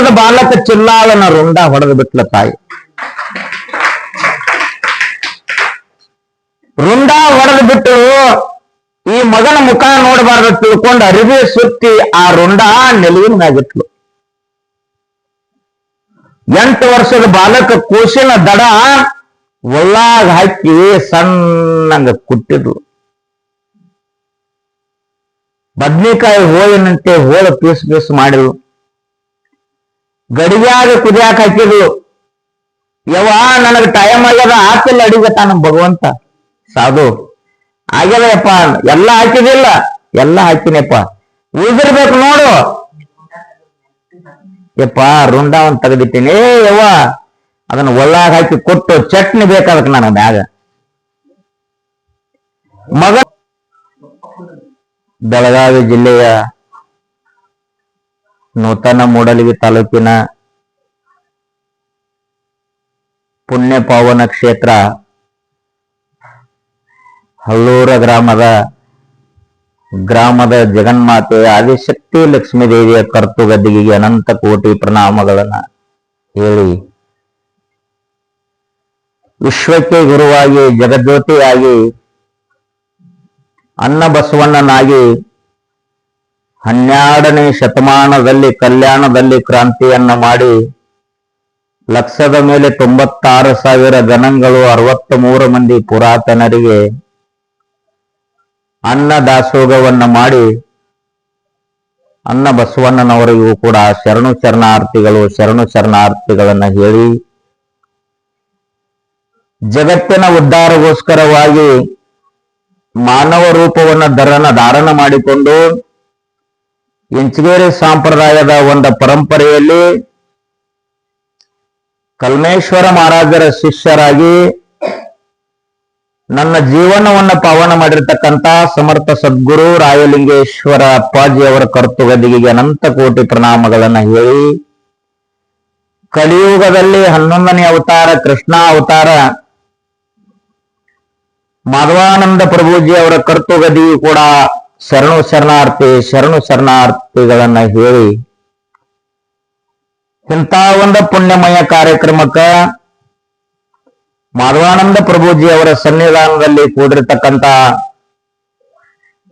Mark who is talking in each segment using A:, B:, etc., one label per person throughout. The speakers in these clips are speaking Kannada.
A: ವರ್ಷದ ಬಾಲಕ ಚಿಲ್ಲಾಳನ ರುಂಡ ಹೊಡೆದು ಬಿಟ್ಲ ತಾಯಿ. ರುಂಡ ಹೊಡೆದು ಬಿಟ್ಟು ಈ ಮಗನ ಮುಖ ನೋಡಬಾರ್ದು ತಿಳ್ಕೊಂಡು ಅರಿವಿ ಸುತ್ತಿ ಆ ರುಂಡ ನೆಲುವಿನ ಮ್ಯಾಗಿಟ್ಲು ಎಂಟು ವರ್ಷದ ಬಾಲಕ ಕೂಸಿನ ದಡ ಒಳ್ಳಾಗ ಹಾಕಿ ಸಣ್ಣಂಗ ಕುಟ್ಟಿದ್ಲು. ಬದ್ನಿಕಾಯಿ ಹೋಳಿನಂತೆ ಹೋಳ ಪೀಸ್ ಪೀಸ್ ಮಾಡಿದ್ಲು. ಗಡಿಗ್ಯಾಗ ಕುದಿಯಾಕ ಹಾಕಿದ್ರು ಯವ್ವ, ನನಗ ಟೈಮ್ ಆಗ್ಯದ ಆಪಿಲ್ ಅಡಿಗತಾನ ಭಗವಂತ. ಸಾಧು, ಆಗ್ಯದಪ್ಪ, ಎಲ್ಲ ಹಾಕಿದಿಲ್ಲ ಎಲ್ಲ ಹಾಕಿನಪ್ಪ. ಉಳಿದಿರ್ಬೇಕು ನೋಡು. ಯಪ್ಪ ರುಂಡಾವನ್ ತೆಗೆದಿಟ್ಟೀನಿ. ಏ, ಯವ್ವ, ಅದನ್ನ ಒಳ್ಳಾಗ ಹಾಕಿ ಕೊಟ್ಟು ಚಟ್ನಿ ಬೇಕಾದಕ್ ನನ್ನ ಬ್ಯಾಗ ಮಗ ಬೆಳಗಾವಿ ಜಿಲ್ಲೆಯ ನೂತನ ಮೂಡಲಗಿ ತಾಲೂಕಿನ ಪುಣ್ಯ ಪಾವನ ಕ್ಷೇತ್ರ ಹಳ್ಳೂರ ಗ್ರಾಮದ ಗ್ರಾಮದ ಜಗನ್ಮಾತೆ ಆದಿಶಕ್ತಿ ಲಕ್ಷ್ಮೀದೇವಿಯ ಕರ್ತೃ ಗದ್ದಿಗೆಗೆ ಅನಂತ ಕೋಟಿ ಪ್ರಣಾಮಗಳನ್ನ ಹೇಳಿ. ವಿಶ್ವಕ್ಕೆ ಗುರುವಾಗಿ, ಜಗಜ್ಯೋತಿಯಾಗಿ, ಅನ್ನ ಬಸವಣ್ಣನಾಗಿ ಹನ್ನೆರಡನೇ ಶತಮಾನದಲ್ಲಿ ಕಲ್ಯಾಣದಲ್ಲಿ ಕ್ರಾಂತಿಯನ್ನ ಮಾಡಿ ಲಕ್ಷದ ಮೇಲೆ ತೊಂಬತ್ತಾರು ಸಾವಿರ ಜನಗಳು ಅರವತ್ತ ಮೂರು ಮಂದಿ ಪುರಾತನರಿಗೆ ಅನ್ನ ದಾಸೋಗವನ್ನ ಮಾಡಿ ಅನ್ನ ಬಸವಣ್ಣನವರಿಗೂ ಕೂಡ ಶರಣು ಶರಣಾರ್ಥಿಗಳು, ಶರಣು ಶರಣಾರ್ಥಿಗಳನ್ನ ಹೇಳಿ ಜಗತ್ತಿನ ಉದ್ಧಾರಗೋಸ್ಕರವಾಗಿ ಮಾನವ ರೂಪವನ್ನು ಧರಣ, ಧಾರಣ ಮಾಡಿಕೊಂಡು ಇಂಚಗೇರಿ ಸಂಪ್ರದಾಯದ ಒಂದು ಪರಂಪರೆಯಲ್ಲಿ ಕಲ್ಮೇಶ್ವರ ಮಹಾರಾಜರ ಶಿಷ್ಯರಾಗಿ ನನ್ನ ಜೀವನವನ್ನು ಪಾವನ ಮಾಡಿರ್ತಕ್ಕಂಥ ಸಮರ್ಥ ಸದ್ಗುರು ರಾಯಲಿಂಗೇಶ್ವರ ಅಪ್ಪಾಜಿ ಅವರ ಕರ್ತುಗದಿಗೆ ಅನಂತ ಕೋಟಿ ಪ್ರಣಾಮಗಳನ್ನ ಹೇಳಿ, ಕಲಿಯುಗದಲ್ಲಿ ಹನ್ನೊಂದನೇ ಅವತಾರ, ಕೃಷ್ಣ ಅವತಾರ, ಮಾಧವಾನಂದ ಪ್ರಭುಜಿ ಅವರ ಕರ್ತುಗದಿ ಕೂಡ ಶರಣು ಶರಣಾರ್ಥಿ, ಶರಣು ಶರಣಾರ್ಥಿಗಳನ್ನ ಹೇಳಿ, ಇಂಥ ಒಂದು ಪುಣ್ಯಮಯ ಕಾರ್ಯಕ್ರಮಕ್ಕ ಮಾಧವಾನಂದ ಪ್ರಭುಜಿ ಅವರ ಸನ್ನಿಧಾನದಲ್ಲಿ ಕೂಡಿರ್ತಕ್ಕಂತ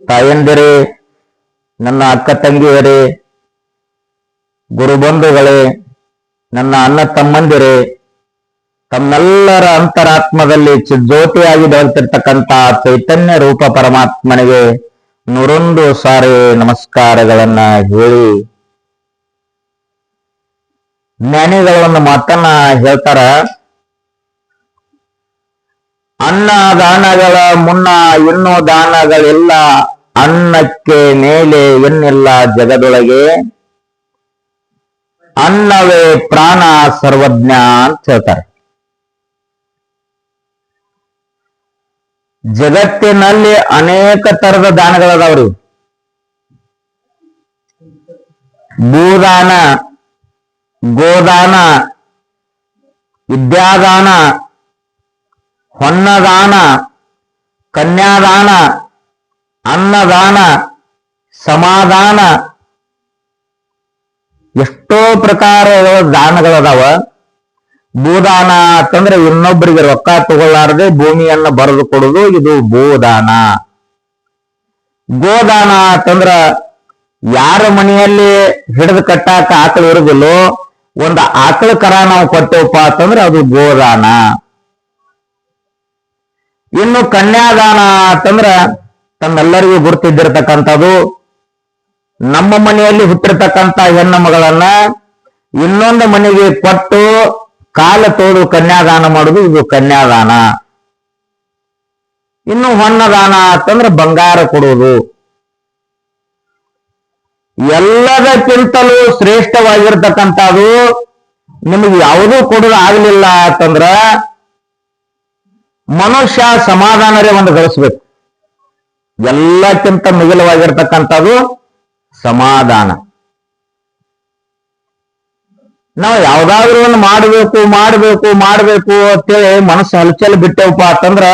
A: ತಾಯಂದಿರೇ, ನನ್ನ ಅಕ್ಕ ತಂಗಿಯರೇ, ಗುರುಬಂಧುಗಳೇ, ನನ್ನ ಅಣ್ಣ ತಮ್ಮಂದಿರೇ, ತಮ್ಮೆಲ್ಲರ ಅಂತರಾತ್ಮದಲ್ಲಿ ಚಿಜ್ಯೋತಿಯಾಗಿ ಬೆಳೆತಿರ್ತಕ್ಕಂತ ಚೈತನ್ಯ ರೂಪ ಪರಮಾತ್ಮನಿಗೆ ನೂರೊಂದು ಸಾರಿ ನಮಸ್ಕಾರಗಳನ್ನ ಹೇಳಿ ಜ್ಞಾನಿಗಳ ಒಂದು ಮಾತನ್ನ ಹೇಳ್ತಾರ. ಅನ್ನ ದಾನಗಳ ಮುನ್ನ ಇನ್ನೂ ದಾನಗಳಿಲ್ಲ. ಅನ್ನಕ್ಕೆ ಮೇಲೆ ಎನ್ನಿಲ್ಲ ಜಗದೊಳಗೆ. ಅನ್ನವೇ ಪ್ರಾಣ ಸರ್ವಜ್ಞ ಅಂತ ಹೇಳ್ತಾರೆ. ಜಗತ್ತಿನಲ್ಲಿ ಅನೇಕ ತರದ ದಾನಗಳದಾವ್ರಿ. ಭೂದಾನ ಗೋದಾನ ವಿದ್ಯಾದಾನ ಹೊನ್ನದಾನ ಕನ್ಯಾದಾನ ಅನ್ನದಾನ ಸಮಾಧಾನ ಎಷ್ಟೋ ಪ್ರಕಾರಗಳ ದಾನಗಳದಾವ. ಭೂದಾನ ಅಂತಂದ್ರೆ ಇನ್ನೊಬ್ಬರಿಗೆ ರೊಕ್ಕ ತಗೊಳ್ಳಾರದೆ ಭೂಮಿಯನ್ನ ಬರೆದು ಕೊಡುದು ಇದು ಭೂದಾನ ಗೋದಾನ ಅಂತಂದ್ರ ಯಾರ ಮನೆಯಲ್ಲಿ ಹಿಡಿದು ಕಟ್ಟಾಕ ಆಕಳು ಇರುದಿಲ್ಲೋ, ಒಂದು ಆಕಳ ಕರ ನಾವು ಕೊಟ್ಟೇವಪ್ಪ ಅಂತಂದ್ರೆ ಅದು ಗೋದಾನ ಇನ್ನು ಕನ್ಯಾದಾನ ಅಂತಂದ್ರ ತಮ್ಮೆಲ್ಲರಿಗೂ ಗುರುತಿದ್ದಿರ್ತಕ್ಕಂಥದ್ದು, ನಮ್ಮ ಮನೆಯಲ್ಲಿ ಹುಟ್ಟಿರ್ತಕ್ಕಂಥ ಹೆಣ್ಣು ಮಗಳನ್ನ ಇನ್ನೊಂದು ಮನೆಗೆ ಕೊಟ್ಟು ಕಾಲ ತೋಡು ಕನ್ಯಾದಾನ ಮಾಡುದು ಇದು ಕನ್ಯಾದಾನ. ಇನ್ನು ಹೊನ್ನದಾನ ಅಂತಂದ್ರೆ ಬಂಗಾರ ಕೊಡುವುದು. ಎಲ್ಲದಕ್ಕಿಂತಲೂ ಶ್ರೇಷ್ಠವಾಗಿರ್ತಕ್ಕಂಥದ್ದು ನಿಮಗೆ ಯಾವುದೂ ಕೊಡೋದು ಆಗಲಿಲ್ಲ ಅಂತಂದ್ರ ಮನುಷ್ಯ ಸಮಾಧಾನರೇ ಒಂದು ಗಳಿಸ್ಬೇಕು. ಎಲ್ಲಕ್ಕಿಂತ ಮಿಗಿಲವಾಗಿರ್ತಕ್ಕಂಥದ್ದು ಸಮಾಧಾನ. ನಾವು ಯಾವ್ದಾದ್ರು ಒಂದು ಮಾಡಬೇಕು ಮಾಡಬೇಕು ಮಾಡಬೇಕು ಅಂತೇಳಿ ಮನಸ್ಸು ಹಲಚಲ್ ಬಿಟ್ಟೇವಪ್ಪ ಅಂತಂದ್ರ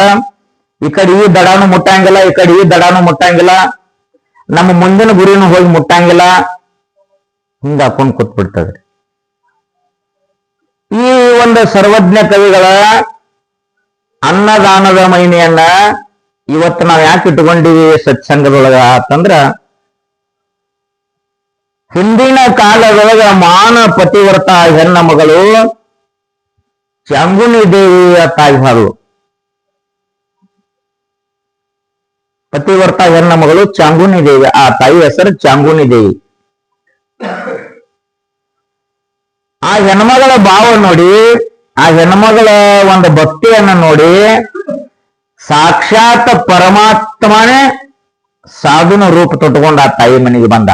A: ಈ ಕಡೆ ಈ ದಡಾನು ಮುಟ್ಟಂಗಿಲ್ಲ, ಈ ಕಡೆ ಈ ದಡಾನು ಮುಟ್ಟಂಗಿಲ್ಲ. ನಮ್ಮ ಮುಂದಿನ ಗುರಿನೂ ಹೋಗಿ ಮುಟ್ಟಂಗಿಲ್ಲ. ಹಿಂಗ ಹಾಕೊಂಡ್ ಈ ಒಂದು ಸರ್ವಜ್ಞ ಕವಿಗಳ ಅನ್ನದಾನದ ಮಹಿಮೆಯನ್ನ ಇವತ್ತು ನಾವು ಯಾಕೆ ಇಟ್ಕೊಂಡಿವಿ ಸತ್ಸಂಗದೊಳಗ ಅಂತಂದ್ರ ಹಿಂದಿನ ಕಾಲದೊಳಗ ಮಾನ ಪತಿವ್ರತ ಹೆಣ್ಣ ಮಗಳು ಚಾಂಗುನಿ ದೇವಿಯ ತಾಯಿಗಳು ಪತಿವ್ರತ ಹೆಣ್ಣ ಮಗಳು ಚಾಂಗುನಿ ದೇವಿ, ಆ ತಾಯಿ ಹೆಸರು ಚಾಂಗುನಿ ದೇವಿ. ಆ ಹೆಣ್ಮಗಳ ಭಾವ ನೋಡಿ, ಆ ಹೆಣ್ಮಗಳ ಒಂದು ಭಕ್ತಿಯನ್ನ ನೋಡಿ, ಸಾಕ್ಷಾತ್ ಪರಮಾತ್ಮನೇ ಸಾಧುನ ರೂಪ ತೊಟ್ಟುಕೊಂಡು ಆ ತಾಯಿ ಮನೆಗೆ ಬಂದ.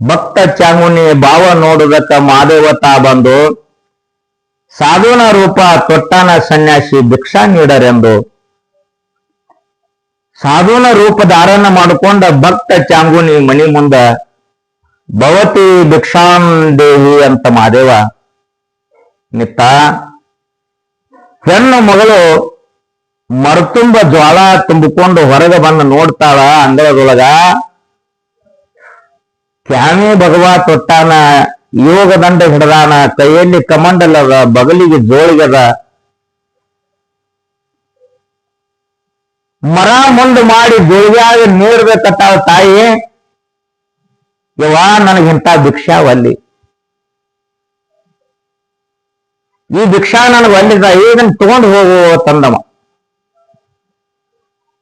A: ಭಕ್ತ ಚಾಂಗುನಿ ಭಾವ ನೋಡುದಕ್ಕ ಮಾದೇವತ ಬಂದು ಸಾಧುನ ರೂಪ ತೊಟ್ಟಾನ ಸನ್ಯಾಸಿ ಭಿಕ್ಷಾ ನೀಡರೆಂದು. ಸಾಧುನ ರೂಪ ಧಾರಣ ಮಾಡಿಕೊಂಡ ಭಕ್ತ ಚಾಂಗುನಿ ಮನಿ ಮುಂದ ಭವತಿ ಭಿಕ್ಷಾಂ ದೇವಿ ಅಂತ ಮಾದೇವ ನಿತ್ತ. ಹೆಣ್ಣು ಮಗಳು ಮರ್ತುಂಬ ಜ್ವಾಳ ತುಂಬಿಕೊಂಡು ಹೊರಗೆ ಬಂದು ನೋಡ್ತಾಳ ಅಂಗಳದೊಳಗ. ಕ್ಯಾಮಿ ಭಗವ ತೊಟ್ಟಾನ, ಯೋಗ ದಂಡ ಹಿಡದಾನ, ಕೈಯಲ್ಲಿ ಕಮಂಡಲದ ಬಗಲಿಗೆ ಜೋಳಿಗದ ಮರ ಮುಂದ ಮಾಡಿ ಜೋಳಿಯಾಗಿ ನೀಡ್ಬೇಕತ್ತಾಳ ತಾಯಿ, ಯವ್ವ ನನಗಿಂತ ಭಿಕ್ಷಾವಲ್ಲಿ. ಈ ಭಿಕ್ಷಾ ನನಗೆ ಒಲ್ಲಿದ ಇದನ್ನ ತಗೊಂಡು ಹೋಗು ತಂದವ.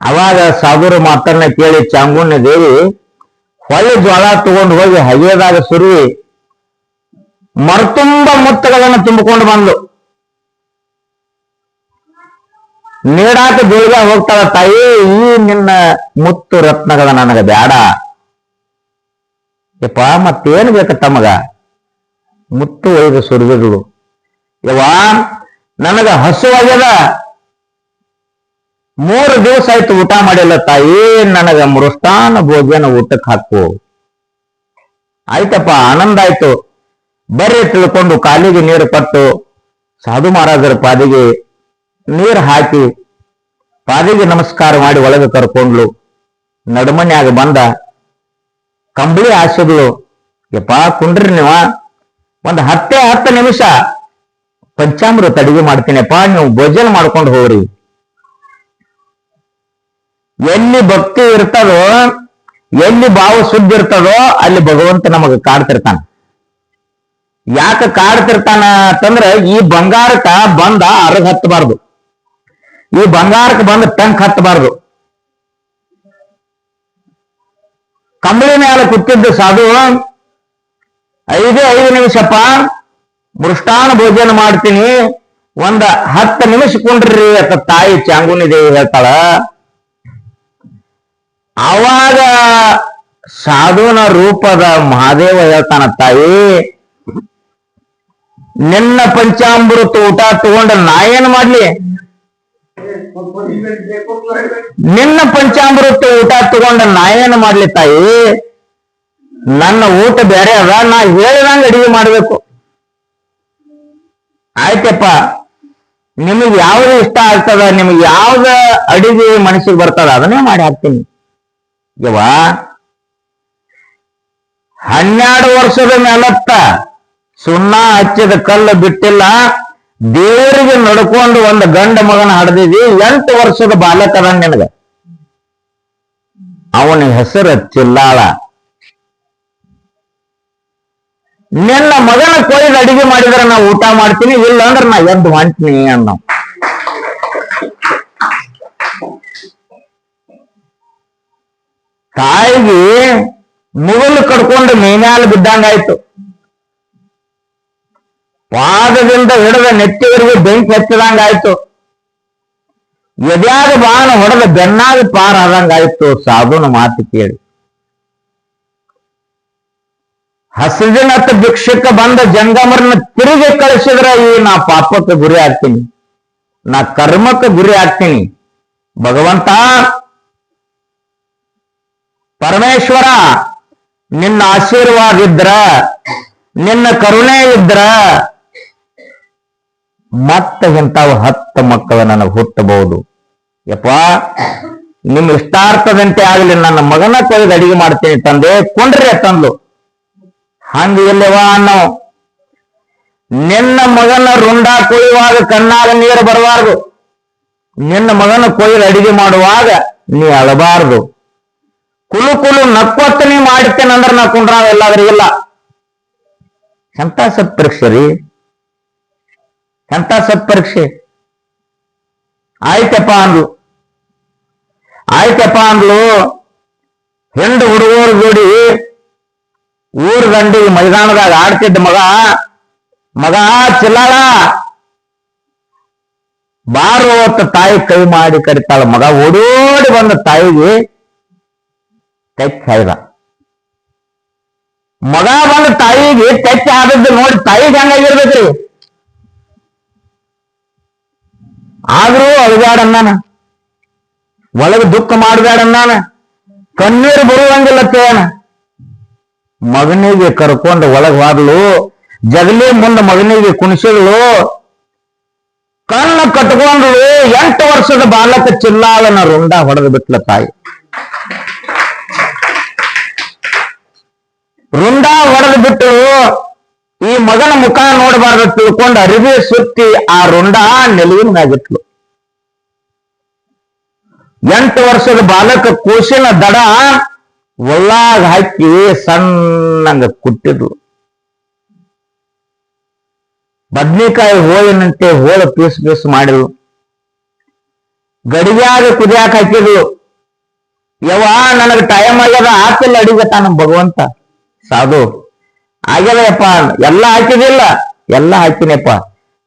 A: ಅವಾಗ ಸಾಗುರು ಮಾತನ್ನ ಕೇಳಿ ಚಾಂಗುಣ್ಯ ದೇವಿ ಹೊಳ್ಳಿ ಜ್ವಾಳ ತಗೊಂಡು ಹೋಗಿ ಹಗೆಯದಾಗ ಸುರುವಿ, ಮರ್ತುಂಬ ಮುತ್ತಗಳನ್ನು ತುಂಬಿಕೊಂಡು ಬಂದು ನೀಡಾಕ ಬೇಗ ಹೋಗ್ತಾಳ, ತಾಯಿ, ಈ ನಿನ್ನ ಮುತ್ತು ರತ್ನಗಳ ನನಗ ಬ್ಯಾಡ. ಯಪ್ಪ, ಮತ್ತೇನು ಬೇಕ ತಮಗ ಮುತ್ತು ಒಯ್ದು ಸುರಿದಿಗಳು ಯವ್ವ, ನನಗ ಹಸುವಾಗ್ಯದ ಮೂರು ದಿವಸ ಆಯ್ತು ಊಟ ಮಾಡಿಲ್ಲ ತಾಯಿ, ನನಗ ಮೃಷ್ಟಾನ ಭೋಜನ ಊಟಕ್ಕೆ ಹಾಕು. ಆಯ್ತಪ್ಪ, ಆನಂದ ಆಯ್ತು. ಬರ್ರಿ ತಿಳ್ಕೊಂಡು ಕಾಲಿಗೆ ನೀರು ಕೊಟ್ಟು ಸಾಧು ಮಹಾರಾಜರ ಪಾದಿಗೆ ನೀರು ಹಾಕಿ ಪಾದಿಗೆ ನಮಸ್ಕಾರ ಮಾಡಿ ಒಳಗೆ ಕರ್ಕೊಂಡ್ಲು. ನಡುಮನ್ಯಾಗ ಬಂದ ಕಂಬಳಿ ಹಾಸಿದ್ಲು ಯಪ್ಪ, ಕುಂಡ್ರಿ ನೀವ? ಒಂದು ಹತ್ತೇ ಹತ್ತು ನಿಮಿಷ ಪಂಚಾಮೃತ ಅಡಿಗೆ ಮಾಡ್ತೀನಪ್ಪ, ನೀವು ಭೋಜನ ಮಾಡ್ಕೊಂಡು ಹೋಗ್ರಿ. ಎಲ್ಲಿ ಭಕ್ತಿ ಇರ್ತದೋ, ಎಲ್ಲಿ ಭಾವ ಶುದ್ಧ ಇರ್ತದೋ, ಅಲ್ಲಿ ಭಗವಂತ ನಮಗ ಕಾಡ್ತಿರ್ತಾನ. ಯಾಕ ಕಾಡ್ತಿರ್ತಾನ ಅಂತಂದ್ರ, ಈ ಬಂಗಾರಕ್ಕ ಬಂದ ಅರಗ್ ಹತ್ತಬಾರ್ದು. ಈ ಬಂಗಾರಕ್ಕೆ ಬಂದ ಟಂಕ್ ಹತ್ತಬಾರ್ದು. ಕಂಬಳಿ ಮೇಲೆ ಕೂತಿದ್ದ ಸಾಧು, ಐದೇ ಐದು ನಿಮಿಷಪ್ಪ, ಮೃಷ್ಟಾನ ಭೋಜನ ಮಾಡ್ತೀನಿ, ಒಂದ ಹತ್ತು ನಿಮಿಷ ಕುಂಡ್ರಿ ಅಂತ ತಾಯಿ ಚಾಂಗುನಿ ದೇವಿ ಹೇಳ್ತಾಳ. ಆವಾಗ ಸಾಧುನ ರೂಪದ ಮಹಾದೇವ ಹೇಳ್ತಾನ, ತಾಯಿ, ನಿನ್ನ ಪಂಚಾಮೃತ ಊಟ ತಗೊಂಡ ನಾ ಏನ್ ಮಾಡ್ಲಿ? ನಿನ್ನ ಪಂಚಾಮೃತ ಊಟ ತಗೊಂಡ ನಾ ಏನ್ ಮಾಡ್ಲಿ, ತಾಯಿ? ನನ್ನ ಊಟ ಬೇರೆ ಅದ, ನಾ ಹೇಳಿದಂಗ ಅಡಿಗೆ ಮಾಡ್ಬೇಕು. ಆಯ್ತಪ್ಪ, ನಿಮಗ್ ಯಾವ್ದು ಇಷ್ಟ ಆಗ್ತದ? ನಿಮ್ಗೆ ಯಾವ್ದ ಅಡಿಗೆ ಮನಸ್ಸಿಗೆ ಬರ್ತದ? ಅದನ್ನೇ ಮಾಡಿ ಹಾಕ್ತೀನಿ. ಯವ್ವ? ಹನ್ನೆರಡು ವರ್ಷದ ಮೇಲತ್ತ ಸುಣ್ಣ ಹಚ್ಚಿದ ಕಲ್ಲು ಬಿಟ್ಟಿಲ್ಲ. ದೇವರಿಗೆ ನಡ್ಕೊಂಡು ಒಂದು ಗಂಡ ಮಗನ ಹಡ್ದಿದಿ, ಎಂಟು ವರ್ಷದ ಬಾಲಕದ ನಿನಗ. ಅವನ ಹೆಸರು ಚಿಲ್ಲಾಳ ನಿನ್ನ ಮಗನ ಕೊಯ್ದು ಅಡಿಗೆ ಮಾಡಿದ್ರೆ ನಾ ಊಟ ಮಾಡ್ತೀನಿ ಇಲ್ಲ ಅಂದ್ರೆ ನಾ ಎದ್ದು ಹೊಂಟ್ನಿ ಅನ್ನೋ. ತಾಯಿಗೆ ಮುಗಲು ಕಡ್ಕೊಂಡು ಮೇನ್ಯಾಲ ಬಿದ್ದಂಗಾಯ್ತು. ಪಾದದಿಂದ ಹಿಡಿದ ನೆತ್ತಿವರೆಗೂ ಬೆಂಕಿ ಹಚ್ಚಿದಂಗಾಯ್ತು. ಎದ್ಯಾಗ ಬಾಣ ಹೊಡೆದ ಬೆನ್ನಾಗ ಪಾರ ಆದಂಗಾಯ್ತು ಸಾಧುನ ಮಾತು ಕೇಳಿ. ಹಸಿದಿನತ್ತ ಭಿಕ್ಷಕ ಬಂದ ಜಂಗಮರನ್ನ ತಿರುಗಿ ಕಳಿಸಿದ್ರ ಈ ನಾ ಪಾಪಕ್ಕೆ ಗುರಿ ಆಗ್ತೀನಿ. ನಾ ಕರ್ಮಕ್ಕೆ ಗುರಿ ಆಗ್ತೀನಿ. ಭಗವಂತ ಪರಮೇಶ್ವರ, ನಿನ್ನ ಆಶೀರ್ವಾದ ಇದ್ರ ನಿನ್ನ ಕರುಣೆ ಇದ್ರ ಮತ್ತೆ ಇಂಥವು ಹತ್ತು ಮಕ್ಕಳು ನನಗೆ ಹುಟ್ಟಬಹುದು. ಯಪ್ಪ ನಿಮ್ ಇಷ್ಟಾರ್ಥದಂತೆ ಆಗಲಿ, ನನ್ನ ಮಗನ ಕೊಯ್ದು ಅಡಿಗೆ ಮಾಡ್ತೀನಿ ತಂದೆ, ಕೊಂಡ್ರಿ ತಂದ್ಲು ಹಂಗ ಇಲ್ಲವಾ ಅನ್ನೋ. ನಿನ್ನ ಮಗನ ರುಂಡ ಕೊಯ್ಯುವಾಗ ಕಣ್ಣಾಗ ನೀರು ಬರಬಾರ್ದು. ನಿನ್ನ ಮಗನ ಕೊಯ್ದು ಅಡಿಗೆ ಮಾಡುವಾಗ ನೀ ಅಳಬಾರ್ದು. ಕುಲು ಕುಲು ನಕ್ಕೊತ್ತ ನೀ ಅಂದ್ರೆ ನಾ ಕುಂಡ್ರಾವ ಎಲ್ಲಾದ್ರಿಗಿಲ್ಲ ಎಂತ ಸತ್ಪರೀಕ್ಷೆ ರೀ? ಎಂತ ಸತ್ಪರೀಕ್ಷೆ? ಆಯ್ತಪ್ಪ ಅಂದ್ಲು. ಆಯ್ತಪ್ಪ ಅಂದ್ಲು. ಹೆಂಡು ಹುಡುಗರು ಜೋಡಿ ಊರ್ ದಂಡಿ ಮೈದಾನದಾಗ ಆಡ್ತಿದ್ದ ಮಗ ಮಗ ಚಿಲ್ಲಾಳ. ಬಾರು ಹೊತ್ತ ತಾಯಿ ಕೈ ಮಾಡಿ ಕರಿತಾಳ. ಮಗ ಓಡೋಡಿ ಬಂದ ತಾಯಿಗೆ ತೆಚ್ಚ ಹಾಯ್ದ ಮಗ ಬಂದ ತಾಯಿಗೆ ತೆಚ್ಚ ಆದದ್ದು ನೋಡಿ ತಾಯಿಗೆ ಹಂಗಾಗಿರ್ಬೇಕ್ರಿ. ಆದ್ರೂ ಅಳಗಾಡನ್ನಾನ ಒಳಗೆ ದುಃಖ ಮಾಡಬೇಡನ್ನಾನ ಕಣ್ಣೀರು ಬರುವಂಗಿಲ್ಲ ತೇನ. ಮಗನಿಗೆ ಕರ್ಕೊಂಡು ಒಳಗ್ ಹೋದ್ಲು, ಜಗಲಿ ಮುಂದೆ ಮಗನಿಗೆ ಕುಣಿಸಿದ್ಲು, ಕಣ್ಣು ಕಟ್ಕೊಂಡ್ಲು ಎಂಟು ವರ್ಷದ ಬಾಲಕ ಚಿಲ್ಲಾಳನ ರುಂಡ ಹೊಡೆದು ಬಿಟ್ಲ ತಾಯಿ. ರುಂಡ ಹೊಡೆದು ಬಿಟ್ಟು ಈ ಮಗನ ಮುಖ ನೋಡಬಾರ್ದು ತಿಳ್ಕೊಂಡು ಅರಿವಿ ಸುತ್ತಿ ಆ ರುಂಡಾ ನೆಲುವಿನ ಮ್ಯಾಗಿಟ್ಲು ಎಂಟು ವರ್ಷದ ಬಾಲಕ ಕೂಸಿನ ದಡ ಒಳ್ಳಾಗ ಹಾಕಿ ಸಣ್ಣಂಗ ಕುಟ್ಟಿದ್ಲು. ಬದ್ನಿಕಾಯಿ ಹೋಳಿನಂತೆ ಹೋಳ ಪೀಸ್ ಪೀಸ್ ಮಾಡಿದ್ಲು. ಗಡಿಗ್ಯಾಗ ಕುದಿಯಾಕ ಹಾಕಿದ್ಲು. ಯವ್ವ, ನನಗ ಟೈಮ್ ಆಗ್ಯದ ಆಪಿಲ್ ಅಡಿಗತಾನ ಭಗವಂತ. ಸಾಧು. ಆಗ್ಯದಪ್ಪ ಎಲ್ಲ ಹಾಕಿದಿಲ್ಲ ಎಲ್ಲ ಹಾಕಿನಪ್ಪ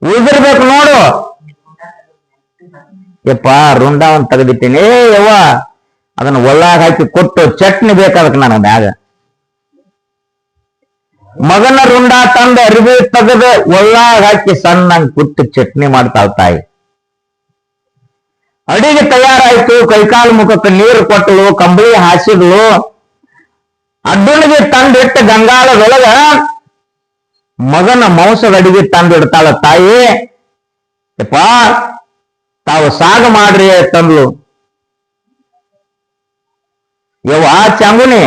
A: ಉಳಿದಿರ್ಬೇಕು ನೋಡು. ಯಪ್ಪ ರುಂಡ ಒಂದು ತೆಗೆದಿಟ್ಟೀನಿ. ಏ, ಯವ್ವ, ಅದನ್ನ ಒಳ್ಳಾಗ ಹಾಕಿ ಕೊಟ್ಟು ಚಟ್ನಿ ಬೇಕಾದಕ್ಕೆ ನಾನು ಬ್ಯಾಗ. ಮಗನ ರುಂಡ ತಂದು ಅರಿವಿ ತೆಗೆದ ಒಳ್ಳಾಗ ಹಾಕಿ ಸಣ್ಣಂಗ್ ಕುಟ್ಟು ಚಟ್ನಿ ಮಾಡ್ತಾಳ ತಾಯಿ. ಅಡಿಗೆ ತಯಾರಾಯ್ತು. ಕೈಕಾಲು ಮುಖಕ್ಕೆ ನೀರು ಕೊಟ್ಟಳು, ಕಂಬಳಿ ಹಾಸಿದ್ಲು ಅಡ್ಡನಿಗೆ ತಂದಿಟ್ಟ ಗಂಗಾಳದೊಳಗ ಮಗನ ಮಾಂಸದ ಅಡಿಗೆ ತಂದಿಡ್ತಾಳ ತಾಯಿ. ಯಪ್ಪ, ತಾವು ಸಾಗ ಮಾಡ್ರಿ ತಂದ್ಲು ಯವ್ವ ಚಾಂಗುನಿ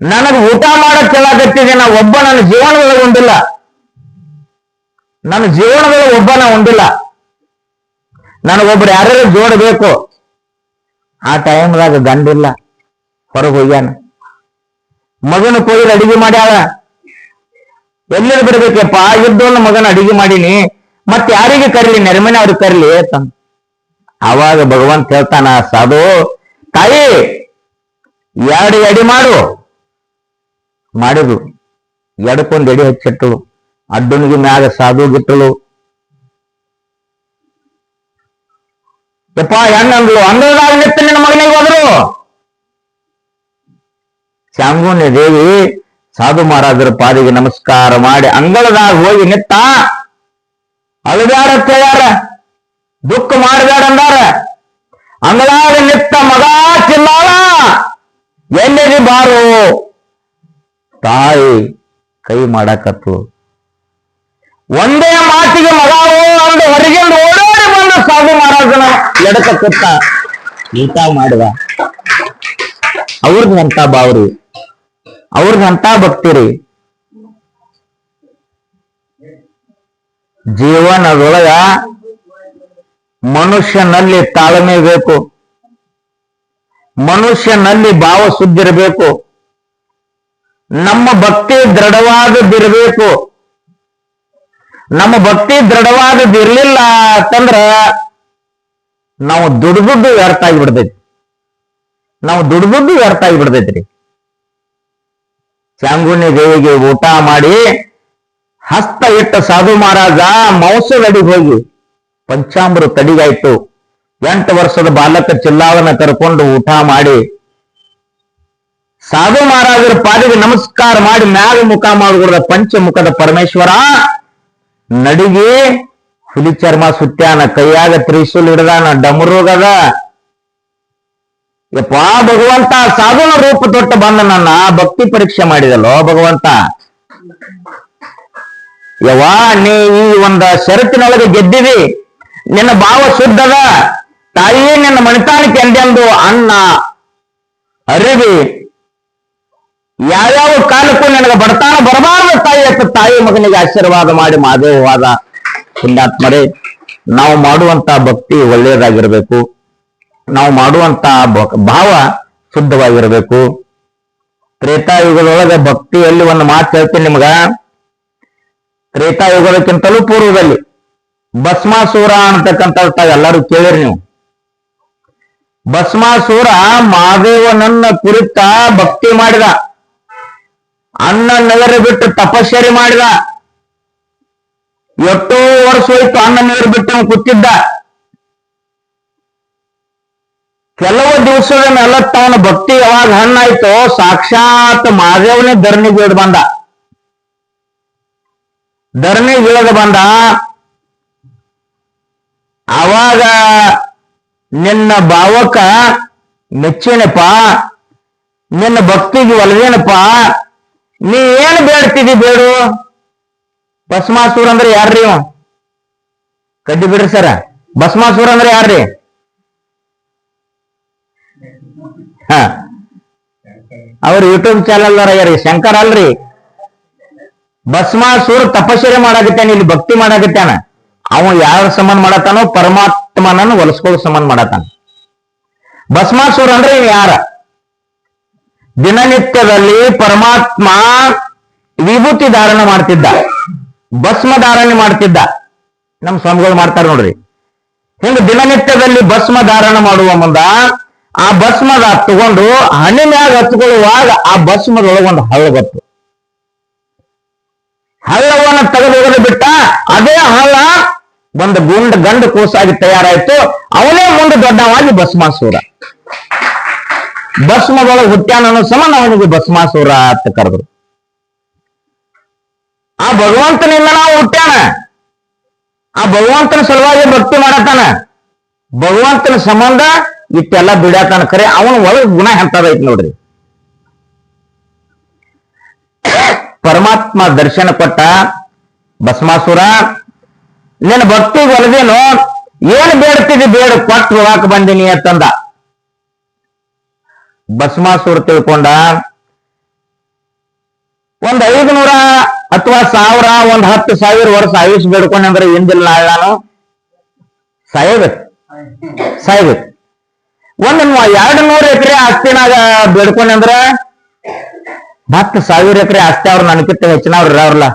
A: ನನಗ್ ಊಟ ಮಾಡಕ್ ಕೇಳಾಕತ್ತಿದೆ, ನಾ ಒಬ್ಬ ನನ್ನ ಜೀವನದೊಳಗೆ ಒಂದಿಲ್ಲ ನನ್ನ ಜೀವನದೊಳಗೆ ಒಬ್ಬನ ನಾ ಹೊಂದಿಲ್ಲ ನನಗೊಬ್ರು ಯಾರು ಜೋಡಬೇಕು ಆ ಟೈಮ್ದಾಗ ಗಂಡಿಲ್ಲ, ಹೊರಗೆ ಹೋಗ್ಯಾನ. ಮಗನ ಕೊಯ್ದು ಅಡಿಗೆ ಮಾಡ್ಯಾಳ? ಎಲ್ಲರೂ ಬಿಡ್ಬೇಕಪ್ಪ ಇದ್ದವನ್ನ ಮಗನ ಅಡಿಗೆ ಮಾಡೀನಿ. ಮತ್ತೆ ಯಾರಿಗೆ ಕರೀಲಿ? ನೆರೆಮನೆ ಅವ್ರಿಗೆ ಕರೀಲಿ ತಂದ ಆವಾಗ ಭಗವಂತ ಹೇಳ್ತಾನ, ಸಾಧು, ತಾಯಿ, ಎರಡು ಎಡಿ ಮಾಡು. ಮಾಡಿದ್ರು ಎಡಕ್ಕೊಂದು ಎಡಿ ಹಚ್ಚಿಟ್ಟಳು ಅಡ್ಡನಿಗೆ ಮ್ಯಾಗ ಸಾಧು ಗಿಟ್ಟಳು ಯಪ್ಪ, ಹೆಣ್ಣಂದ್ಲು. ಅಂಗಳದಾಗ ನಿತ್ತ ನಿನ್ನ ಮಗನಿಗೆ ಹೋದ್ರು. ಚಾಂಗುಣ್ಯ ದೇವಿ ಸಾಧು ಮಹಾರಾಜರ ಪಾದಿಗೆ ನಮಸ್ಕಾರ ಮಾಡಿ ಅಂಗಳದಾಗ ಹೋಗಿ ನಿತ್ತ. ಅಳಬ್ಯಾಡ ಹೇಳ್ಯಾರ ದುಃಖ ಮಾಡಬೇಡ ಅಂದಾರ. ಅಂಗಳಾಗ ನಿತ್ತ ಮಗ ಚಿಲ್ಲಾಳ ಎಲ್ಲಿಗೆ ಬಾರು? ತಾಯಿ ಕೈ ಮಾಡಕತ್ತು. ಒಂದೇ ಮಾತಿಗೆ ಮಗಾವು ಅಂದು ಹೊರಗಿಂದ ಓಡೋಡಿ ಬಂದ ಸಾಧು ಮಹಾರಾಜನ ಎಡಕ ಕೂತ. ಊಟ ಮಾಡಿದ ಅವ್ರದ್ದು ಅಂತ ಬಾವ್ರಿ. ಅವ್ರದ್ದು ಅಂತ ಭಕ್ತಿರಿ. ಜೀವನದೊಳಗ ಮನುಷ್ಯನಲ್ಲಿ ತಾಳ್ಮೆ ಬೇಕು. ಮನುಷ್ಯನಲ್ಲಿ ಭಾವ ಸುದ್ದಿರಬೇಕು ನಮ್ಮ ಭಕ್ತಿ ದೃಢವಾದದ್ದಿರಬೇಕು ನಮ್ಮ ಭಕ್ತಿ ದೃಢವಾದದ್ದಿರ್ಲಿಲ್ಲ ಅಂತಂದ್ರ ನಾವು ದುಡ್ದುದ್ದು ವ್ಯರ್ಥ ಆಗಿಬಿಡ್ತೈತಿ. ನಾವು ದುಡ್ದುದ್ದು ವ್ಯರ್ಥ ಆಗಿಬಿಡ್ತೈತ್ರಿ. ಚಾಂಗುಣ್ಯ ದೇವಿಗೆ ಊಟ ಮಾಡಿ ಹಸ್ತ ಇಟ್ಟ ಸಾಧು ಮಹಾರಾಜ ಮೌಸದಡಿ ಹೋಗಿ ಪಂಚಾಮೃತ ತಡಿಗಾಯ್ತು. ಎಂಟು ವರ್ಷದ ಬಾಲಕ ಚಿಲ್ಲಾವನ್ನ ಕರ್ಕೊಂಡು ಊಟ ಮಾಡಿ ಸಾಧು ಮಹಾರಾಜರ ಪಾದಿಗೆ ನಮಸ್ಕಾರ ಮಾಡಿ ಮ್ಯಾಲ ಮುಖ ಮಾಡಿಕೊಡ್ದ ಪಂಚಮುಖದ ಪರಮೇಶ್ವರ ನಡಿಗೆ ಹುಲಿ ಚರ್ಮ ಸುತ್ತಾನ ಕೈಯಾಗ ತ್ರಿಶೂಲ್ ಹಿಡ್ದಾನ ಡಮರುಗದ ಯಪ್ಪ, ಭಗವಂತ ಸಾಧುನ ರೂಪ ತೊಟ್ಟು ಬಂದ ನನ್ನ ಭಕ್ತಿ ಪರೀಕ್ಷೆ ಮಾಡಿದಲ್ಲೋ ಭಗವಂತ? ಯವ್ವ, ನೀ ಈ ಒಂದ ಷರತ್ತಿನೊಳಗೆ ಗೆದ್ದಿವಿ ನಿನ್ನ ಭಾವ ಶುದ್ಧದ. ತಾಯಿ ನಿನ್ನ ಮಣಿತಾನಕ್ಕೆ ಎಂದೆಂದು ಅನ್ನ ಅರಿವಿ. ಯಾವ್ಯಾವ ಕಾಲಕ್ಕೂ ನಿನಗೆ ಬಡತಾನ ಬರಬಾರದು ತಾಯಿ ಅತ್ತ ತಾಯಿ ಮಗನಿಗೆ ಆಶೀರ್ವಾದ ಮಾಡಿ ಮಾದೇವವಾದ ಪುಣ್ಯಾತ್ಮರೇ, ನಾವು ಮಾಡುವಂತ ಭಕ್ತಿ ಒಳ್ಳೆಯದಾಗಿರ್ಬೇಕು. ನಾವು ಮಾಡುವಂತ ಭಾವ ಶುದ್ಧವಾಗಿರಬೇಕು. ತ್ರೇತಾಯುಗದೊಳಗೆ ಭಕ್ತಿಯಲ್ಲಿ ಒಂದು ಮಾತು ಹೇಳ್ತೀನಿ ನಿಮ್ಗ. ತ್ರೇತಾಯುಗದಕ್ಕಿಂತಲೂ ಪೂರ್ವದಲ್ಲಿ ಭಸ್ಮಾಸೂರ ಅಂತಕ್ಕಂಥ ಎಲ್ಲರೂ ಕೇಳಿರಿ ನೀವು. ಭಸ್ಮಾಸೂರ ಮಾದೇವನನ್ನ ಕುರಿತ ಭಕ್ತಿ ಮಾಡಿದ. ಅನ್ನ ನಗರ ಬಿಟ್ಟು ತಪಶ್ಚರಿ ಮಾಡಿದ. ಎಷ್ಟೋ ವರ್ಷ ಹೋಯ್ತು ಅನ್ನ ನೀರು ಬಿಟ್ಟು ಕೂತಿದ್ದ. ಕೆಲವು ದಿವಸದ ಮೇಲತ್ತವನ ಭಕ್ತಿ ಯಾವಾಗ ಹಣ್ಣಾಯ್ತೋ ಸಾಕ್ಷಾತ್ ಮಾದೇವನೇ ಧರಣಿಗೆ ಇಳಿದು ಬಂದ. ಧರಣಿಗೆ ಇಳಿದು ಬಂದ. ಅವಾಗ ನಿನ್ನ ಭಾವಕ ಮೆಚ್ಚೇನಪ್ಪ, ನಿನ್ನ ಭಕ್ತಿಗೆ ಒಲವೇನಪ್ಪ, ನೀ ಏನು ಬೇಡ್ತಿದಿ ಬೇಡು? ಭಸ್ಮಾಸುರ ಅಂದ್ರೆ ಯಾರ್ರಿ ಕಡ್ಡಿ ಬಿಡ್ರಿ ಸರ. ಭಸ್ಮಾಸುರ ಅಂದ್ರೆ ಯಾರ್ರಿ? ಹ. ಅವ್ರ ಯೂಟ್ಯೂಬ್ ಚಾನಲ್ ಯಾರಿ ಶಂಕರ್ ಅಲ್ರಿ. ಭಸ್ಮಾಸುರ ತಪಸ್ಸರಿ ಮಾಡಾಕತ್ತಾನ, ಇಲ್ಲಿ ಭಕ್ತಿ ಮಾಡಾಕತ್ತಾನ. ಅವ ಯಾರ ಸಂಬಂಧ ಮಾಡತಾನೋ ಪರಮಾತ್ಮನನ್ನು ಹೊಲಸ್ಕೊಳ್ಳೋ ಸಂಬಂಧ ಮಾಡತಾನ ಭಸ್ಮಾಸುರ ಅಂದ್ರೆ ಯಾರ? ದಿನನಿತ್ಯದಲ್ಲಿ ಪರಮಾತ್ಮ ವಿಭೂತಿ ಧಾರಣೆ ಮಾಡ್ತಿದ್ದ. ಭಸ್ಮ ಧಾರಣೆ ಮಾಡ್ತಿದ್ದ. ನಮ್ಮ ಸ್ವಾಮಿಗಳು ಮಾಡ್ತಾರ ನೋಡ್ರಿ. ಹಿಂಗ ದಿನನಿತ್ಯದಲ್ಲಿ ಭಸ್ಮ ಧಾರಣ ಮಾಡುವ ಮುಂದ ಆ ಭಸ್ಮದ ತಗೊಂಡು ಹನಿ ಮ್ಯಾಗ ಹತ್ಕೊಳ್ಳುವಾಗ ಆ ಭಸ್ಮದೊಳಗ ಒಂದು ಹಳ್ಳ ಬತ್ತು. ಹಳ್ಳವನ್ನ ತೆಗೆದು ಬಿಟ್ಟ ಅದೇ ಹಳ್ಳ ಒಂದು ಗುಂಡ ಗಂಡ ಕೂಸಾಗಿ ತಯಾರಾಯ್ತು. ಅವನೇ ಮುಂದೆ ದೊಡ್ಡವಾಗಿ ಭಸ್ಮಾಸುರ ಭಸ್ಮದೊಳಗೆ ಹುಟ್ಟ್ಯಾನ ಸಮಾನ ಅವನಿಗೆ ಭಸ್ಮಾಸುರ ಅಂತ ಕರೆದ್ರು. ಆ ಭಗವಂತನಿಂದ ನಾವು ಹುಟ್ಟ್ಯಾನ. ಆ ಭಗವಂತನ ಸಲುವಾಗಿ ಭಕ್ತಿ ಮಾಡತಾನ ಭಗವಂತನ ಸಂಬಂಧ ಇಟ್ಟೆಲ್ಲ ಬಿಡತಾನ ಕರೆ, ಅವನ ಒಳಗ್ ಗುಣ ಹೆಂತದೈತಿ ನೋಡ್ರಿ. ಪರಮಾತ್ಮ ದರ್ಶನ ಕೊಟ್ಟ ಭಸ್ಮಾಸುರ, ನಿನ್ನ ಭಕ್ತಿ ಒಲದೇನು, ಏನ್ ಬೇಡ್ತಿದ್ದಿ ಬೇಡ ಕೊಟ್ಟು ಹೋಗಾಕ ಬಂದಿನಿ ಅಂತಂದ. ಭಸ್ಮಾಸುರ ತಿಳ್ಕೊಂಡ, ಒಂದ್ ಐದು ಅಥವಾ ಸಾವಿರ, ಒಂದ್ ಹತ್ತು ಸಾವಿರ ವರ್ಷ ಆಯುಷ್ ಬೇಡ್ಕೊಂಡ್ರೆ ಹಿಂದಿಲ್ಲ ನಾಳೆ ನಾನು? ಸಾಯಬೇಕು. ಸಾಯ್ಬೇಕು. ಒಂದ್ ಎರಡು ನೂರು ಎಕರೆ ಆಸ್ತಿನಾಗ ಬೇಡ್ಕೊಂಡ್ರ ಹತ್ತು ಸಾವಿರ ಎಕರೆ ಆಸ್ತಿ ಅವ್ರು ಹೆಚ್ಚಿನ ಹೆಚ್ಚಿನವ್ರು ಇರಾವ್ರಲ್ಲ.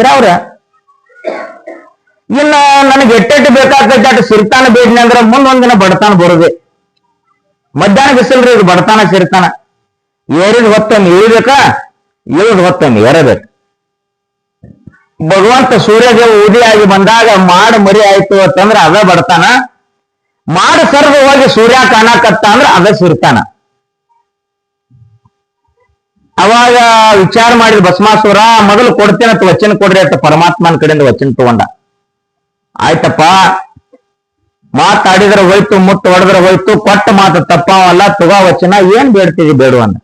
A: ಇರಾವ್ರ? ಇನ್ನ ನನಗೆ ಎಟ್ಟೆಟ್ಟು ಬೇಕಾಗ್ತೈತೆ ಸಿರ್ತಾನ ಬೇಡ್ನಿ ಅಂದ್ರ ಮುಂದೊಂದಿನ ಬಡತಾನ ಬರುದೆ. ಮಧ್ಯಾಹ್ನ ಬಿಸಿಲ್ರಿ ಇದು ಬಡತಾನ ಸಿರ್ತಾನ. ಏರಿದ ಹೊತ್ತನ್ನು ಇಳಿಬೇಕಾ? ಇಳಿದ ಹೊತ್ತನ್ನು ಏರಬೇಕು. ಭಗವಂತ ಸೂರ್ಯದೇವ ಉದಿಯಾಗಿ ಬಂದಾಗ ಮಾಡ ಮರಿ ಆಯ್ತು ಅಂತಂದ್ರೆ ಅದ ಬಡತಾನ. ಮಾಡ ಸರ್ವವಾಗಿ ಸೂರ್ಯ ಕಾಣಕತ್ತ ಅಂದ್ರ ಅದ ಸಿರ್ತಾನ. ಅವಾಗ ವಿಚಾರ ಮಾಡಿದ ಭಸ್ಮಾಸುರ, ಮೊದಲು ಕೊಡ್ತೇನೆ ವಚನ ಕೊಡ್ರಿ ಅಂತ ಪರಮಾತ್ಮನ ಕಡೆಯಿಂದ ವಚನ ತಗೊಂಡ. ಆಯ್ತಪ್ಪ, ಮಾತಾಡಿದ್ರೆ ಹೋಯ್ತು ಮುಟ್ಟು ಹೊಡೆದ್ರೆ ಹೋಯ್ತು, ಕೊಟ್ಟ ಮಾತು ತಪ್ಪವಲ್ಲ, ತಗೋ ವಚನ, ಏನ್ ಬೇಡ್ತೀವಿ ಬೇಡು ಅಂದ.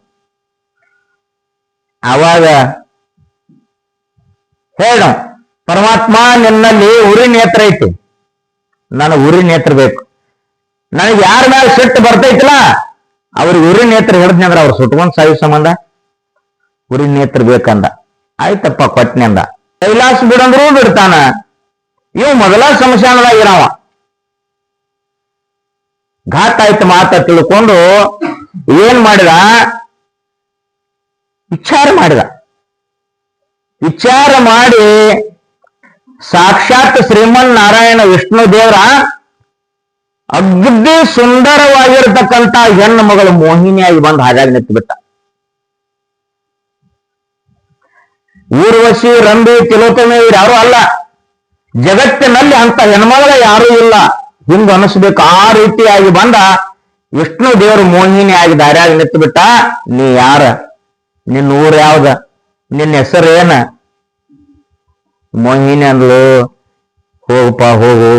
A: ಅವಾಗ ಹೇಳು, ಪರಮಾತ್ಮ ನಿನ್ನಲ್ಲಿ ಉರಿ ನೇತ್ರ ಐತಿ. ನನಗೆ ಉರಿ ನೇತ್ರ ಬೇಕು. ನನಗೆ ಯಾರ ಮೇಲೆ ಸಿಟ್ಟು ಬರ್ತೈತಿಲ್ಲ ಅವ್ರ ಉರಿ ನೇತ್ರ ಹಿಡಿದ್ನಿ ಅಂದ್ರ ಅವ್ರು ಸುಟ್ಕೊಂಡ್ ಸಾಯೋ ಸಂಬಂಧ. ಉರಿ ನೇತ್ರ ಬೇಕಂದ. ಆಯ್ತಪ್ಪ ಕೊಟ್ನಿ ಅಂದ. ಕೈಲಾಸ ಬಿಡಂದ್ರೂ ಬಿಡ್ತಾನ. ಇವ್ ಮೊದಲ ಇರಾವ. ಘಾಟ್ ಆಯ್ತು ಮಾತ ತಿಳ್ಕೊಂಡು ಏನ್ ಮಾಡಿದ? ವಿಚಾರ ಮಾಡಿದ. ವಿಚಾರ ಮಾಡಿ ಸಾಕ್ಷಾತ್ ಶ್ರೀಮನ್ ನಾರಾಯಣ ವಿಷ್ಣು ದೇವರ ಅಗ್ದಿ ಸುಂದರವಾಗಿರತಕ್ಕಂತ ಹೆಣ್ಣು ಮಗಳು ಮೋಹಿನಿಯಾಗಿ ಬಂದು ಹಾಗಾಗಿ ನಿಂತು ಬಿಟ್ಟ ಊರ್ವಶಿ ರಂಭಿ ತಿಲೋತಮೆ ಇವ್ರು ಯಾರು ಅಲ್ಲ. ಜಗತ್ತಿನಲ್ಲಿ ಅಂತ ಹೆಣ್ಮಗಳ ಯಾರೂ ಇಲ್ಲ. ಹಿಂಗ ಅನಿಸ್ಬೇಕು ಆ ರೀತಿಯಾಗಿ ಬಂದ ವಿಷ್ಣು ದೇವರು ಮೋಹಿನಿ ಆಗಿ ದಾರ್ಯಾಗಿ ನಿಂತು ಬಿಟ್ಟ ನೀ ಯಾರ? ನಿನ್ನ ಊರ್ ಯಾವ್ದ? ನಿನ್ನ ಹೆಸರು ಏನ? ಮೋಹಿನಿ ಅಂದ್ಲು. ಹೋಗಪ್ಪ ಹೋಗು.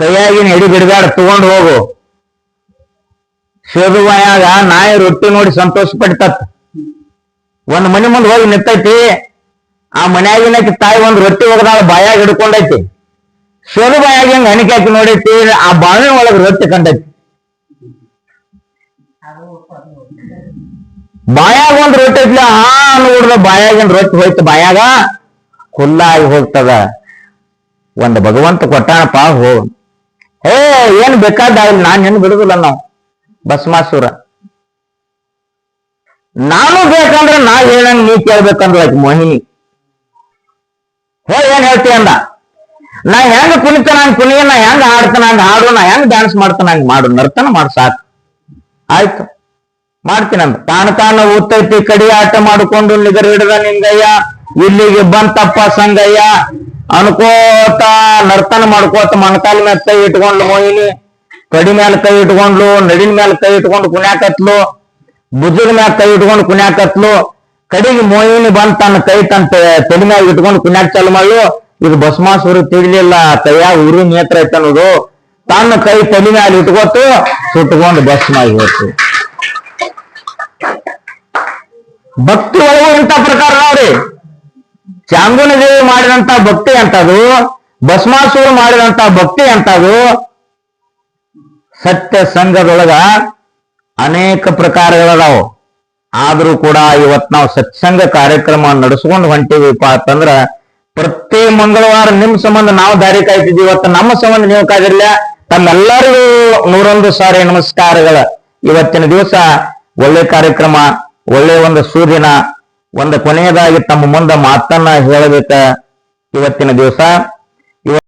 A: ಕೈಯಾಗಿನ ಎಡಿ ಬಿಡಬೇಡ, ತಗೊಂಡು ಹೋಗು. ಬಾಯಾಗ ನಾಯಿ ರೊಟ್ಟಿ ನೋಡಿ ಸಂತೋಷ ಪಡ್ತತ್. ಒಂದ್ ಮನೆ ಮುಂದೆ ಹೋಗಿ ನಿಂತೈತಿ. ಆ ಮನೆಯಾಗಿನ ತಾಯಿ ಒಂದ್ ರೊಟ್ಟಿ ಹೋಗದಾಗ ಬಾಯಾಗ ಹಿಡ್ಕೊಂಡೈತಿ. ಬಾಯಾಗ ಹೆಂಗ್ ಹಣಿಕೆ ಹಾಕಿ ನೋಡೈತಿ, ಆ ಬಾವಿ ಒಳಗ್ ರೊಟ್ಟಿ ಕಂಡೈತಿ. ಬಾಯಾಗ ಒಂದ್ ರೊಟ್ಟಿ ಐತ್ಲ, ಆ ನೋಡಿದ ಬಾಯಾಗಿನ ರೊಟ್ಟಿ ಹೋಯ್ತು, ಬಾಯಾಗ ಹುಲ್ಲಾಗಿ ಹೋಗ್ತದ. ಒಂದು ಭಗವಂತ ಕೊಟ್ಟಾನಪ್ಪ ಹೋ ಏ, ಏನ್ ಬೇಕಾದ ನಾನ್ ಹೆಣ್ ಬಿಡುದಿಲ್ಲ ನಾವು. ಭಸ್ಮಾಸುರ. ನಾನು ಬೇಕಂದ್ರೆ ನಾ ಹೇಳಂಗ್ ನೀ ಕೇಳ್ಬೇಕಂದ್ರ ಮೋಹಿನಿ. ಹೋ ಏನ್ ಹೇಳ್ತಿ ಅಂದ? ನಾ ಹೆಂಗ್ ಕುಣಿತಾನ ಹಂಗ್ ಕುಣಿಯ, ನಾ ಹೆಂಗ್ ಹಾಡ್ತಾನ ಹಂಗ್ ಹಾಡು, ನಾ ಹೆಂಗ್ ಡ್ಯಾನ್ಸ್ ಮಾಡ್ತಾನ ಹಂಗ್ ಮಾಡು, ನರ್ತನ ಮಾಡು ಸಾಕು. ಆಯ್ತು. ಮಾಡ್ತೀನಂದ ತಾನ ತಾನ ಊತೈತಿ ಕಡಿ ಆಟ ಮಾಡಿಕೊಂಡು ನಿಗರ್ ಹಿಡಿದ ನಿಂಗಯ್ಯ. ಇಲ್ಲಿಗೆ ಬಂತಪ್ಪ ಸಂಗಯ್ಯ. ಅನ್ಕೋತ ನರ್ತನ ಮಾಡ್ಕೋತ ಮಣಕಾಲ ಮ್ಯಾಲ ಕೈ ಇಟ್ಕೊಂಡ್ಲು ಮೋಹಿನಿ. ಕಡಿ ಮೇಲೆ ಕೈ ಇಟ್ಕೊಂಡ್ಲು ನಡಿನ ಮೇಲೆ ಕೈ ಇಟ್ಕೊಂಡು ಕುಣ್ಯಾಕತ್ಲು, ಬುದ್ಧದ ಮ್ಯಾಲ ಕೈ ಇಟ್ಕೊಂಡು ಕುಣ್ಯಾಕತ್ಲು. ಕಡಿಗೆ ಮೋಹಿನಿ ಬಂದ್ ತನ್ನ ಕೈ ತನ್ನ ತಡಿ ಮ್ಯಾಗ ಇಟ್ಕೊಂಡು ಕುಣ್ಯಾಕ್ ಚಾಲು ಮಾಡ್ಲು. ಇದು ಭಸ್ಮಾಸುರ ತಿಳಿಲಿಲ್ಲ ಕೈಯಾಗ ಉರಿ ನೇತ್ರ ಐತೆ ತನ್ನ ಕೈ ತಲೆ ಮ್ಯಾಲ ಇಟ್ಕೊತು ಸುಟ್ಕೊಂಡು ಭಸ್ಮ ಆಗಿ ಹೋಯ್ತು. ಭಕ್ತಿ ಒಳಗೂ ಇಂಥ ಪ್ರಕಾರ ನೋಡ್ರಿ. ಚಾಂಗುನ ದೇವಿ ಮಾಡಿದಂತ ಭಕ್ತಿ ಅಂತದು ಭಸ್ಮಾಸುರ ಮಾಡಿದಂತ ಭಕ್ತಿ ಅಂತದು ಸತ್ಯ ಸಂಘದೊಳಗ ಅನೇಕ ಪ್ರಕಾರಗಳದಾವ ಆದ್ರೂ ಕೂಡ ಇವತ್ ನಾವು ಸತ್ಸಂಗ ಕಾರ್ಯಕ್ರಮ ನಡೆಸ್ಕೊಂಡು ಹೊಂಟಿವಿಪ್ಪ ಅಂತಂದ್ರ ಪ್ರತಿ ಮಂಗಳವಾರ ನಿಮ್ ಸಂಬಂಧ ನಾವು ದಾರಿ ಕಾಯ್ತಿದ್ವಿ. ಇವತ್ತು ನಮ್ಮ ಸಂಬಂಧ ನೀವು ಕಾದಿರ್ಲ ತಮ್ಮೆಲ್ಲರಿಗೂ ನೂರೊಂದು ಸಾರಿ ನಮಸ್ಕಾರಗಳ. ಇವತ್ತಿನ ದಿವಸ ಒಳ್ಳೆ ಕಾರ್ಯಕ್ರಮ, ಒಳ್ಳೆ ಒಂದು ಸುದಿನ ಒಂದು ಕೊನೆಯದಾಗಿ ತಮ್ಮ ಮುಂದೆ ಮಾತನ್ನ ಹೇಳಬೇಕ ಇವತ್ತಿನ ದಿವಸ.